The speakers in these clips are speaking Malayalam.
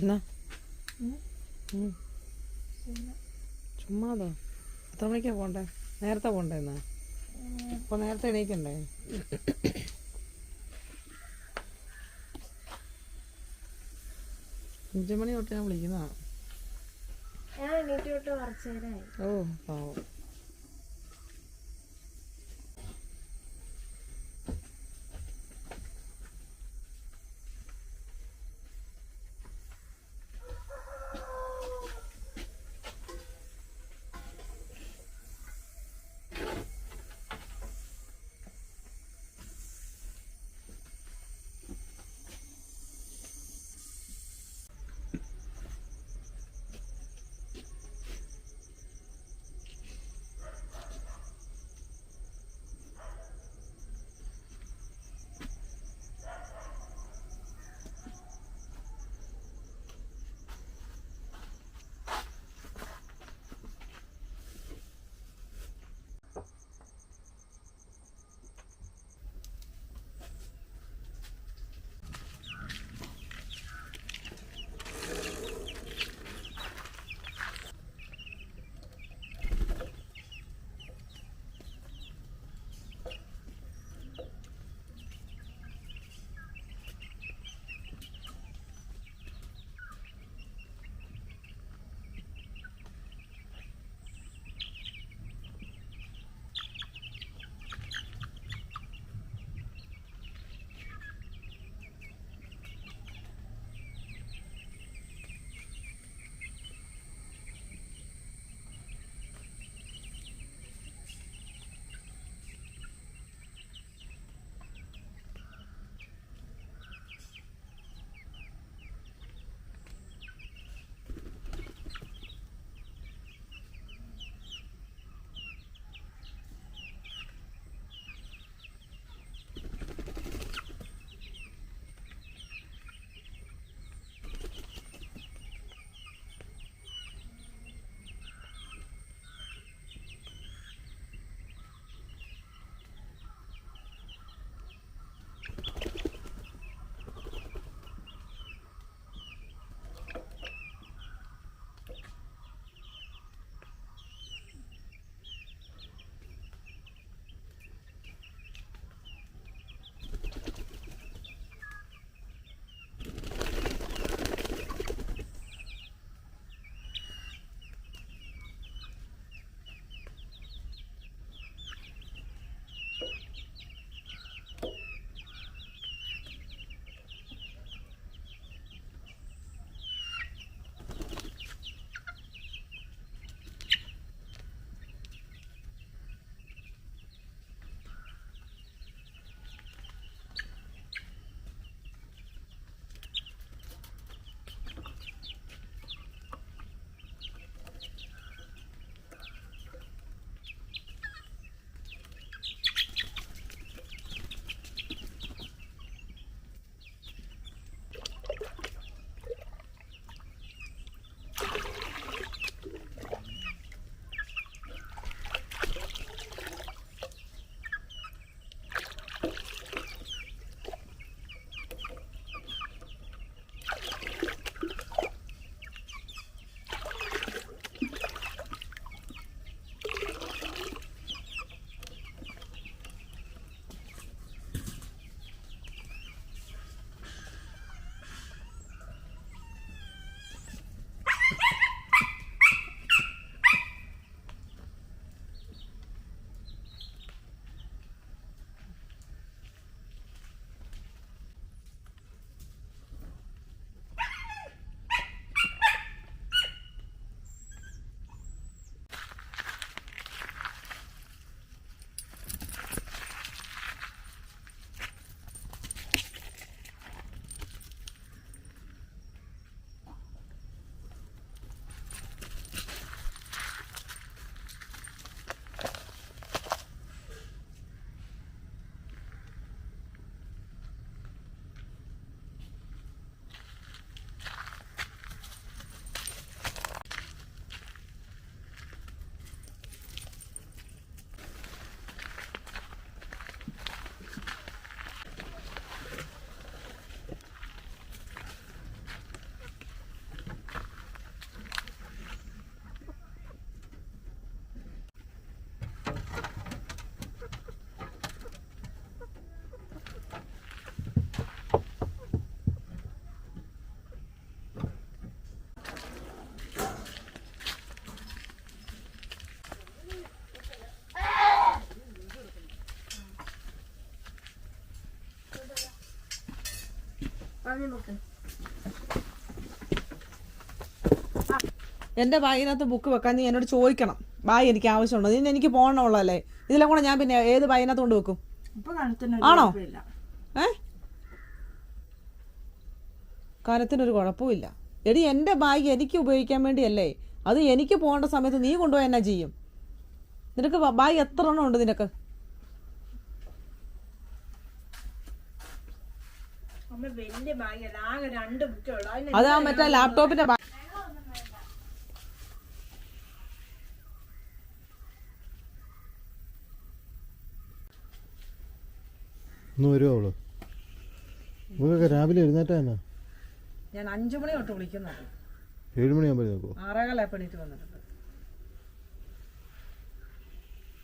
എന്നാ ഉം. ഉം. പിന്നെ, ചുമ്മാതോ. എത്ര മണിക്കാ പോണ്ടേ? നേരത്തെ പോണ്ടേ എന്നാ ഇപ്പൊ നേരത്തെ എണീക്കണ്ടേ? അഞ്ചു മണി തൊട്ട് ഞാൻ വിളിക്കുന്നതാണ് ഓ പാവം. എന്റെ ബാഗിനകത്ത് ബുക്ക് വെക്കാൻ നീ എന്നോട് ചോദിക്കണം. ബാഗ് എനിക്ക് ആവശ്യമുണ്ടോ. നീ എനിക്ക് പോകണമുള്ളതല്ലേ ഇതിലെ കൂടെ ഞാൻ പിന്നെ ഏത് ബാഗിനകത്ത് കൊണ്ട് വെക്കും? ആണോ? ഏ? കാലത്തിനൊരു കുഴപ്പമില്ല എടി എന്റെ ബാഗ് എനിക്ക് ഉപയോഗിക്കാൻ വേണ്ടിയല്ലേ? അത് എനിക്ക് പോകേണ്ട സമയത്ത് നീ കൊണ്ടുപോയി എന്നാ ചെയ്യും? നിനക്ക് ബാഗ് എത്ര എണ്ണം ഉണ്ട് നിനക്ക് അമ്മ വലിയ ബാഗല്ല ആകെ രണ്ട് ബുക്കേ ഉള്ളൂ അതിന് അത് മറ്റേ ലാപ്ടോപ്പിന്റെ ബാ- ഇന്ന് വരുമോ അവൾ. ഇവക്കൊക്കെ രാവിലെ എഴുന്നേറ്റാ എന്നാ? ഞാൻ അഞ്ചു മണി തൊട്ട് വിളിക്കുന്നത് ഏഴ് മണിയാകുമ്പോൾ നോക്കുമോ ആറേകാലായപ്പോൾ എണീറ്റ് വന്നിട്ടുണ്ട്.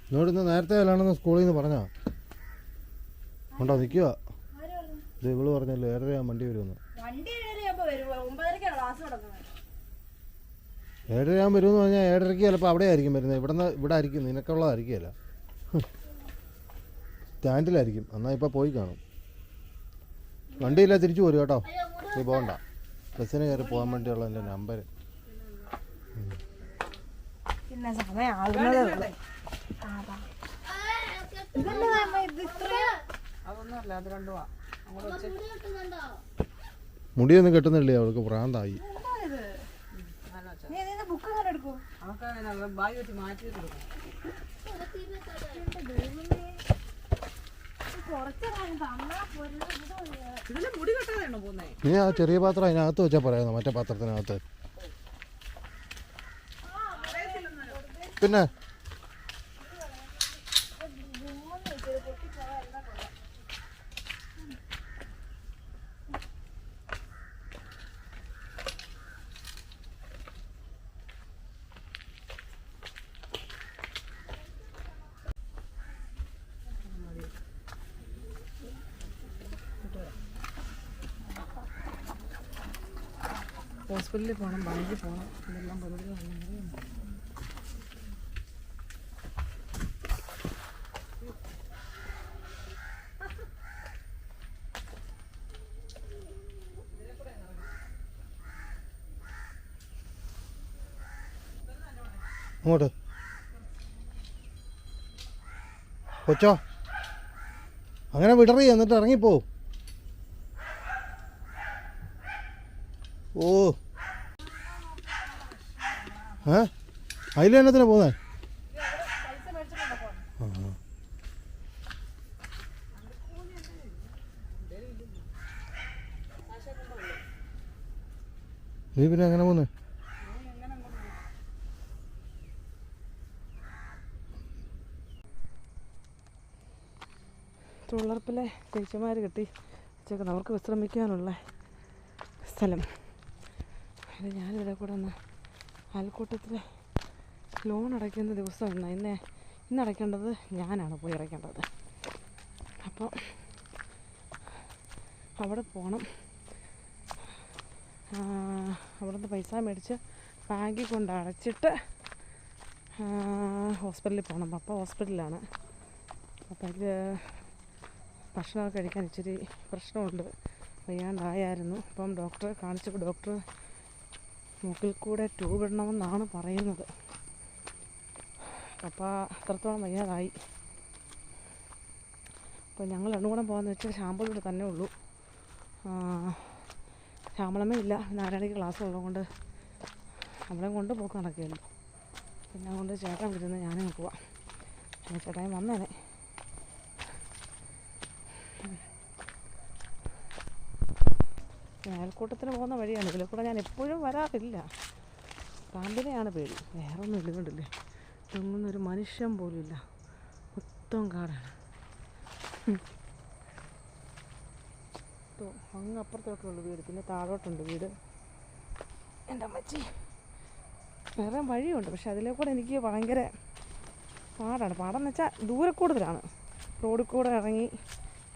എന്നോട് ഇന്ന് നേരത്തെ വല്ലാണെന്ന് സ്കൂളിൽ നിന്ന് പറഞ്ഞാ? ഉണ്ടോ നിൽക്കുക ഇത് ഇവൾ പറഞ്ഞല്ലോ ഏഴര ആ വണ്ടി വരുമെന്ന്. ഏഴര ഞാൻ വരുമെന്ന് പറഞ്ഞാൽ ഏഴരയ്ക്ക് ചിലപ്പോൾ അവിടെ ആയിരിക്കും വരുന്നത്. ഇവിടെ നിന്ന് ഇവിടെ ആയിരിക്കും. നിനക്കുള്ളതായിരിക്കുമല്ല. സ്റ്റാൻഡിലായിരിക്കും. എന്നാൽ ഇപ്പോൾ പോയി കാണും. വണ്ടിയില്ല തിരിച്ചു പോരും കേട്ടോ. നീ പോകണ്ട. ബസ്സിന് കയറി പോകാൻ വേണ്ടിയുള്ള എന്റെ നമ്പർ പിന്നെ അല്ല ആകുന്നതേ ഉള്ളൂ ഇതെന്താ അമ്മ ഇത് ഇത്രയും? അതൊന്നുമല്ല അത് രണ്ടുമാ. അങ്ങോട്ട് വെച്ച് മുടിയൊന്നും കെട്ടുന്നില്ലേ? അവൾക്ക് പോകുന്നേ നീ ആ ചെറിയ പാത്രം അതിനകത്ത് വെച്ചാ പറയാമോ മറ്റേ പാത്രത്തിനകത്ത്. പിന്നെ? ഹോസ്പിറ്റലിൽ പോകണം ബാങ്കിൽ പോകണം. ഇതെല്ലാം പരിപാടി അങ്ങോട്ട്. കൊച്ചോ. അങ്ങനെ വിടറി എന്നിട്ട് ഇറങ്ങിപ്പോ ഓ ഏ അതിൽ എന്നത്തിനാ പോന്നെ? നീ പിന്നെ എങ്ങനെ പോന്നെ? തുള്ളർപ്പിലെ ചേച്ചിമാർ കിട്ടി. ചേക്ക നമുക്ക് വിശ്രമിക്കാനുള്ള സ്ഥലം. അത് ഞാനിവിടെ കൂടെ ഒന്ന് അയൽക്കൂട്ടത്തിലെ ലോൺ അടയ്ക്കുന്ന ദിവസം ഇന്ന് ഇന്ന് അടയ്ക്കേണ്ടത് ഞാനാണ് പോയി അടയ്ക്കേണ്ടത്. അപ്പോൾ അവിടെ പോകണം അവിടുന്ന് പൈസ മേടിച്ച് ബാങ്കിൽ കൊണ്ട് അടച്ചിട്ട് ഹോസ്പിറ്റലിൽ പോകണം പപ്പ ഹോസ്പിറ്റലിലാണ്. പപ്പയ്ക്ക് ഭക്ഷണമൊക്കെ കഴിക്കാൻ ഇച്ചിരി പ്രശ്നമുണ്ട്. വയ്യാണ്ടായായിരുന്നു. അപ്പം ഡോക്ടറെ കാണിച്ചപ്പോൾ ഡോക്ടർ മൂക്കിൽ കൂടെ ട്യൂബ് ഇടണമെന്നാണ് പറയുന്നത്. അപ്പോൾ അത്രത്തോളം വയ്യാതായി. അപ്പോൾ ഞങ്ങൾ രണ്ടും കൂടെ പോകാമെന്ന് വെച്ചാൽ ശാമ്പലൂടെ തന്നെ ഉള്ളൂ. ശാമ്പളമേ ഇല്ല. നാരായണിക്ക് ക്ലാസ് ഉള്ളതുകൊണ്ട് അവളെ കൊണ്ട് പോക്ക് നടക്കുകയല്ലോ പിന്നെ കൊണ്ട് ചേട്ടൻ വിരുന്ന് ഞാനും പോവാം. പിന്നെ ചേട്ടായി വന്നേനെ. അയൽക്കൂട്ടത്തിന് പോകുന്ന വഴിയാണ്. ഇതിൽ കൂടെ ഞാൻ എപ്പോഴും വരാറില്ല. പാമ്പിനെയാണ് പേടി. വേറെ ഒന്നും ഒരു മനുഷ്യൻ പോലുമില്ല. മൊത്തം കാടാണ്. അങ്ങ് അപ്പുറത്തൊക്കെ ഉള്ളു വീട്. പിന്നെ താഴോട്ടുണ്ട് വീട്. എന്റെ അമ്മച്ചി. വേറെ വഴിയുണ്ട് പക്ഷെ അതിലെ കൂടെ എനിക്ക് ഭയങ്കര പാടാണ്. പാടെന്ന് വെച്ചാൽ ദൂരെ കൂടുതലാണ് റോഡിൽ കൂടെ ഇറങ്ങി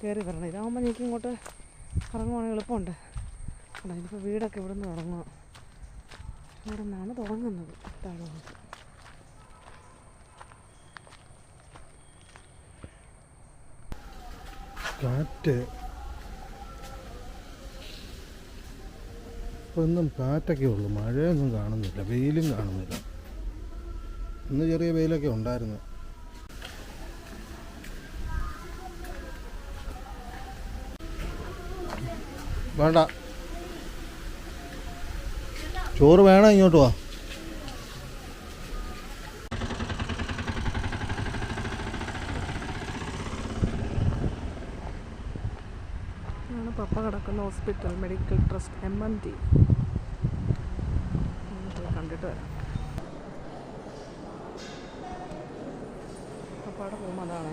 കയറി വരണം. ഇതാകുമ്പോൾ എനിക്ക് ഇങ്ങോട്ട് ഇറങ്ങുവാണെങ്കിൽ എളുപ്പമുണ്ട്. അല്ല വീടൊക്കെ ഇവിടെ നിന്ന് തുടങ്ങുക ഇവിടെ നിന്നാണ് തുടങ്ങുന്നത്. താഴോട്ട്. കാറ്റ്. ഇപ്പം ഇന്നും കാറ്റൊക്കെ ഉള്ളൂ. മഴയൊന്നും കാണുന്നില്ല. വെയിലും കാണുന്നില്ല. ഇന്ന് ചെറിയ വെയിലൊക്കെ ഉണ്ടായിരുന്നു. വേണ്ട. ചോറ് വേണം ഇങ്ങോട്ട് വാ ആണ് പപ്പ കിടക്കുന്ന hospital medical trust M M T കണ്ടിട്ട് വരാം. പപ്പയുടെ റൂം അതാണ്.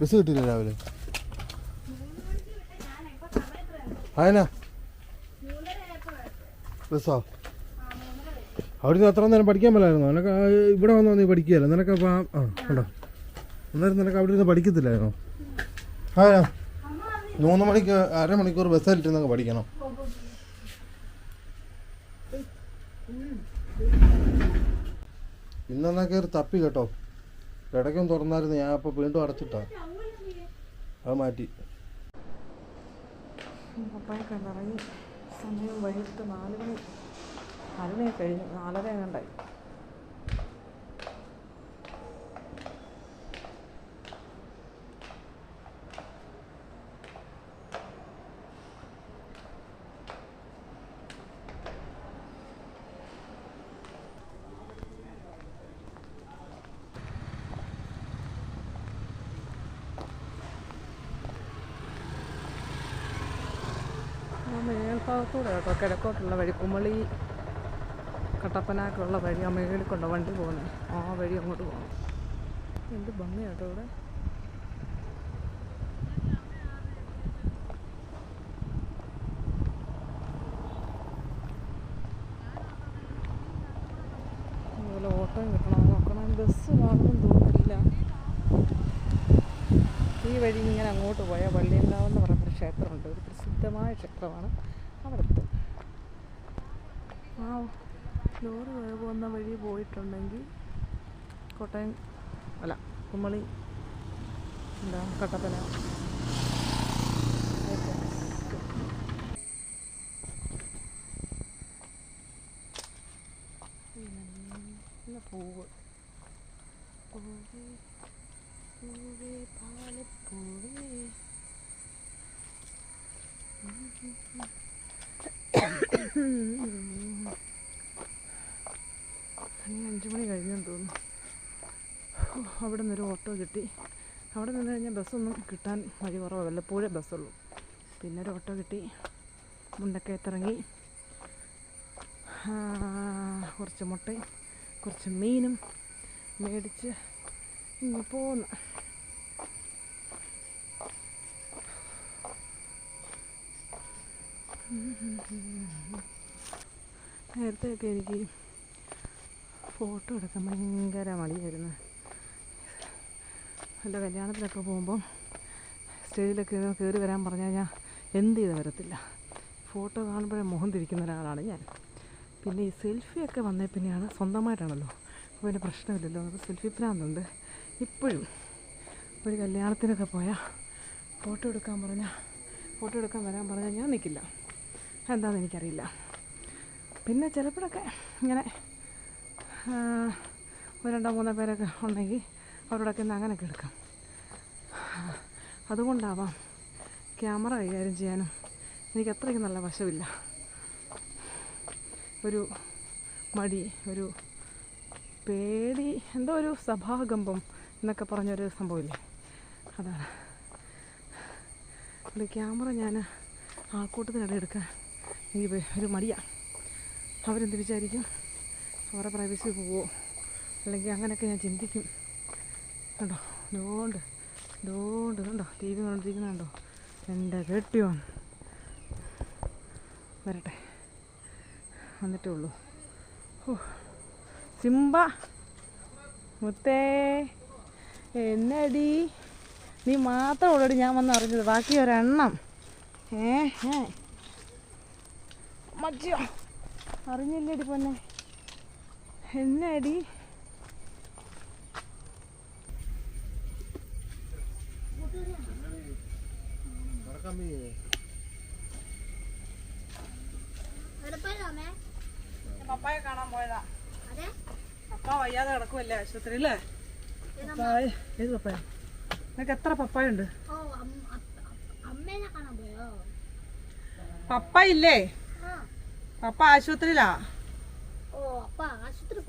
ബസ് കിട്ടില്ല രാവിലെ. ആയനാ? ബസ്സോ? അവിടുന്ന് അത്ര നേരം പഠിക്കാൻ പോലായിരുന്നു നിനക്ക് ഇവിടെ വന്നാൽ നീ പഠിക്കുകയല്ലോ? നിനക്ക് ആ ഉണ്ടോ അന്നേരം നിനക്ക് അവിടെ ഇരുന്ന് പഠിക്കത്തില്ലായിരുന്നോ? ആയാ മൂന്ന് മണിക്ക് അരമണിക്കൂർ ബസ്സിലിരുന്നങ്ങ് പഠിക്കണം. ഇന്നെന്നാ കയറി തപ്പി കേട്ടോ. ഇടയ്ക്കും തുറന്നായിരുന്നു. ഞാൻ അപ്പോൾ വീണ്ടും അടച്ചിട്ടാ. അത് മാറ്റി. സമയം വൈകിട്ട് നാല് മണി നാല് മണിയൊക്കെ കഴിഞ്ഞു. നാലര എങ്ങാണ്ടായി ആ മേൽഭാഗത്തൂടെ കേട്ടോ. കിഴക്കോട്ടുള്ള വഴി കുമളി കട്ടപ്പനക്കുള്ള വഴി ആ മേളിൽ കൊണ്ട വണ്ടി പോകുന്നത് ആ വഴി അങ്ങോട്ട് പോകണം എന്ത് ഇവിടെ. ബസ് കാണുമെന്ന് തോന്നുന്നില്ല. ഈ വഴി ഇങ്ങനെ അങ്ങോട്ട് പോയാൽ വള്ളിയങ്കാവ് എന്ന് പറയുന്നൊരു ക്ഷേത്രമുണ്ട്. ഒരു പ്രസിദ്ധമായ ക്ഷേത്രമാണ്. അവിടുത്തെ ആ ലോറി പോകുന്ന വഴി പോയിട്ടുണ്ടെങ്കിൽ കോട്ടയം അല്ല കുമ്മളി എന്താ കട്ടപ്പന. നല്ല പൂവേ പൂവേ പാലപ്പൂവേ ഇനി അഞ്ച് മണി കഴിഞ്ഞെന്ന് തോന്നുന്നു ഹോ, അവിടെ നിന്നൊരു ഓട്ടോ കിട്ടി. അവിടെ നിന്ന് കഴിഞ്ഞാൽ ബസ്സൊന്നും കിട്ടാൻ വഴി കുറവ് വല്ലപ്പോഴേ ബസ്സുള്ളൂ. പിന്നെ ഒരു ഓട്ടോ കിട്ടി. മുണ്ടക്കയത്തിറങ്ങി. കുറച്ച് മുട്ടയും കുറച്ച് മീനും മേടിച്ച് ഇങ്ങ് പോന്ന്. നേരത്തെയൊക്കെ എനിക്ക് ഫോട്ടോ എടുക്കാൻ ഭയങ്കര മടിയായിരുന്നു. എന്റെ കല്യാണത്തിനൊക്കെ പോകുമ്പം സ്റ്റേജിലൊക്കെ ഇരുന്ന് കയറി വരാൻ പറഞ്ഞു ഞാൻ എന്ത് ചെയ്ത് വരത്തില്ല. ഫോട്ടോ കാണുമ്പോഴേ മുഖം തിരിക്കുന്ന ഒരാളാണ് ഞാൻ. പിന്നെ ഈ സെൽഫിയൊക്കെ വന്നേ പിന്നെയാണ് സ്വന്തമായിട്ടാണല്ലോ. അപ്പോൾ പിന്നെ പ്രശ്നമില്ലല്ലോ. നമുക്ക് സെൽഫി പ്രാന്തുണ്ട് ഇപ്പോഴും ഒരു കല്യാണത്തിനൊക്കെ പോയാൽ ഫോട്ടോ എടുക്കാൻ പറഞ്ഞാൽ ഫോട്ടോ എടുക്കാൻ വരാൻ പറഞ്ഞാൽ ഞാൻ നിൽക്കില്ല എന്താണെന്ന് എനിക്കറിയില്ല. പിന്നെ ചിലപ്പോഴൊക്കെ ഇങ്ങനെ ഒരു രണ്ടോ മൂന്നോ പേരൊക്കെ ഉണ്ടെങ്കിൽ അവരോടൊക്കെ ഒന്ന് അങ്ങനെയൊക്കെ എടുക്കാം. അതുകൊണ്ടാവാം ക്യാമറ കൈകാര്യം ചെയ്യാനും എനിക്ക് അത്രയ്ക്ക് നല്ല വശമില്ല. ഒരു മടി ഒരു പേടി എന്തോ ഒരു സഭാകമ്പം എന്നൊക്കെ പറഞ്ഞൊരു സംഭവമില്ലേ? അതാണ്. ഒരു ക്യാമറ ഞാൻ ആൾക്കൂട്ടത്തിനിടെ എടുക്കാൻ എനിക്ക് ഒരു മടിയാണ് അവരെന്ത് വിചാരിക്കും? അവരുടെ പ്രൈവസി പോവോ? അല്ലെങ്കിൽ അങ്ങനെയൊക്കെ ഞാൻ ചിന്തിക്കും. കണ്ടോ? ഡോണ്ട് ഡോണ്ട് കണ്ടോ? ടി വി കണ്ടിരിക്കുന്നുണ്ടോ എന്റെ കെട്ടിയോ വരട്ടെ. വന്നിട്ടേ ഉള്ളൂ. സിംബ. മുത്തേ. എന്നടി? നീ മാത്രം ഉള്ളടി ഞാൻ വന്ന് അറിഞ്ഞത് ബാക്കി ഒരെണ്ണം. ഏ ഏ. മജ്ജോ അറിഞ്ഞില്ലടി പൊന്നെ. എന്നടി? പപ്പായ കാണാൻ പോയതാ. പപ്പ വയ്യാതെ കിടക്കുമല്ലേ ആശുപത്രിയില്ലേ പപ്പായ ഏത് പപ്പായ? നിനക്ക് എത്ര പപ്പായ ഉണ്ട് ഓ അമ്മേനെ കാണാൻ പോയോ? പപ്പ ഇല്ലേ? പപ്പ ആശുപത്രിയിലാ? ഓ അപ്പ ആശുപത്രി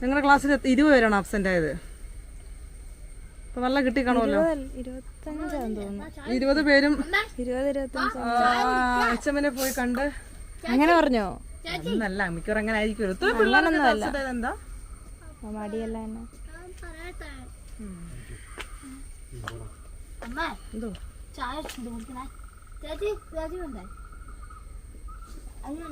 നിങ്ങളുടെ ക്ലാസ്സിൽ ഇരുപത് പേരാണ് ആബ്സെന്റ് ആയത്. ഇപ്പൊ നല്ല കിട്ടി കാണുമല്ലോ ഇരുപത് പേരും അച്ഛമ്മനെ പോയി കണ്ട്. അങ്ങനെ പറഞ്ഞോ? നല്ല മിക്കവാറും അങ്ങനെ ആയിരിക്കും എന്താ മടിയല്ല എന്തോ? ചായ ചേച്ചി ചേച്ചി ഉണ്ടേ അങ്ങനെ